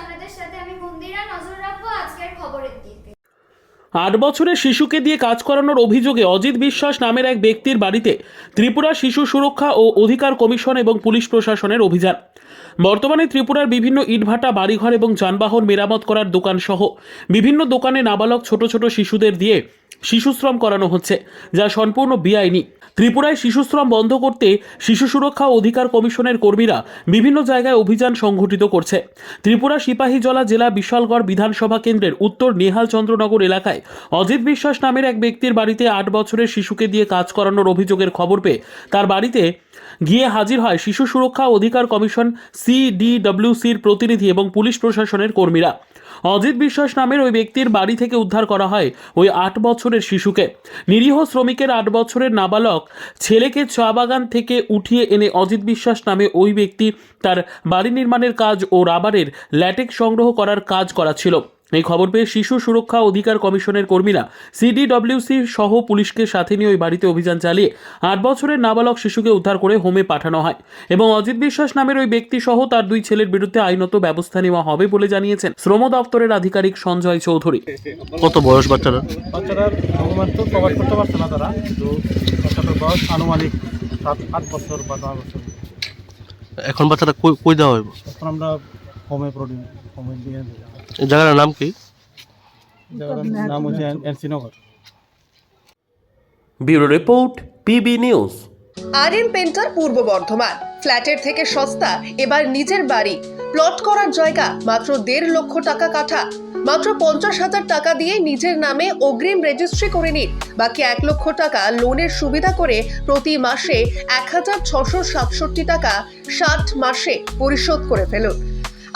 আপনাদের সাথে আমি মন্দিরা নজর রাখব আজকের খবরের দিকে। আট বছরের শিশুকে দিয়ে কাজ করানোর অভিযোগে অজিত বিশ্বাস নামের এক ব্যক্তির বাড়িতে ত্রিপুরা শিশু সুরক্ষা ও অধিকার কমিশন এবং পুলিশ প্রশাসনের অভিযান। বর্তমানে ত্রিপুরার বিভিন্ন ইটভাটা, বাড়িঘর এবং যানবাহন মেরামত করার দোকান সহ বিভিন্ন দোকানে নাবালক ছোট ছোট শিশুদের দিয়ে শিশুশ্রম করানো হচ্ছে, যা সম্পূর্ণ বেআইনি। ত্রিপুরায় শিশুশ্রম বন্ধ করতে শিশু সুরক্ষা অধিকার কমিশনের কর্মীরা বিভিন্ন জায়গায় অভিযান সংঘটিত করছে। ত্রিপুরা সিপাহীজলা জেলা বিশালগড় বিধানসভা কেন্দ্রের উত্তর নেহাল চন্দ্রনগর এলাকায় অজিত বিশ্বাস নামের এক ব্যক্তির বাড়িতে আট বছরের শিশুকে দিয়ে কাজ করানোর অভিযোগের খবর পেয়ে তার বাড়িতে গিয়ে হাজির হয় শিশু সুরক্ষা অধিকার কমিশন, সিডিডব্লিউসির প্রতিনিধি এবং পুলিশ প্রশাসনের কর্মীরা। অজিত বিশ্বাস নামের ওই ব্যক্তির বাড়ি থেকে উদ্ধার করা হয় ওই আট বছরের শিশুকে। নিরীহ শ্রমিকের আট বছরের নাবালক ছেলেকে চা বাগান থেকে উঠিয়ে এনে অজিত বিশ্বাস নামে ওই ব্যক্তি তার বাড়ি নির্মাণের কাজ ও রাবারের ল্যাটেক সংগ্রহ করার কাজ করাচ্ছিল। এই খবর পেয়ে শিশু সুরক্ষা অধিকার কমিশনের কর্মীরা সিডিডব্লিউসি সহ পুলিশকে সাথে নিয়ে ওই বাড়িতে অভিযান চালিয়ে আট বছরের নাবালক শিশুকে উদ্ধার করে হোমে পাঠানো হয় এবং অজিত বিশ্বাস নামের ওই ব্যক্তি সহ তার দুই ছেলের বিরুদ্ধে আইনত ব্যবস্থা নেওয়া হবে বলে জানিয়েছেন শ্রম দপ্তরের আধিকারিক সঞ্জয় চৌধুরী। কত বয়স বাচ্চারা? বাচ্চারা তো প্রোভাইড করতে পারছে না তারা কিন্তু বাচ্চাটার বয়স আনুমানিক সাত আট বছর বা নয় বছর। এখন বাচ্চাটা কই কই দেওয়া হইব? এখন আমরা হোমে প্রোডিউ হোমে দিয়ে দিই জায়গাটার নাম কি? জায়গাটার নাম হচ্ছে NC Nagar. Bureau report PB news. R M painter Purba Bardhaman. ফ্ল্যাটের থেকে সস্তা এবার নিজের বাড়ি। প্লট করার জায়গা মাত্র দেড় লক্ষ টাকা কাঠা। মাত্র পঞ্চাশ হাজার টাকা দিয়ে নিজের নামে অগ্রিম রেজিস্ট্রি করে নিন। বাকি এক লক্ষ টাকা লোনের সুবিধা করে প্রতি মাসে এক হাজার ছশো সাতষট্টি টাকা ষাট মাসে পরিশোধ করে ফেলুন।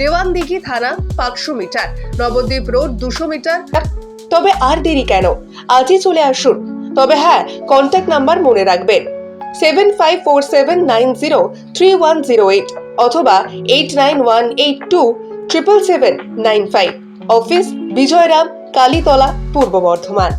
দেওয়ানদিঘি থানা পাঁচশো মিটার, নবদ্বীপ রোড দুশো মিটার। তবে আর দেরি কেন? আজই চলে আসুন। তবে হ্যাঁ কন্ট্যাক্ট নাম্বার মনে রাখবেন। Seven five four seven nine zero three one zero eight অথবা eight nine one eight two triple seven nine five office, Bijayram, Kalitala, Purba Bardhaman.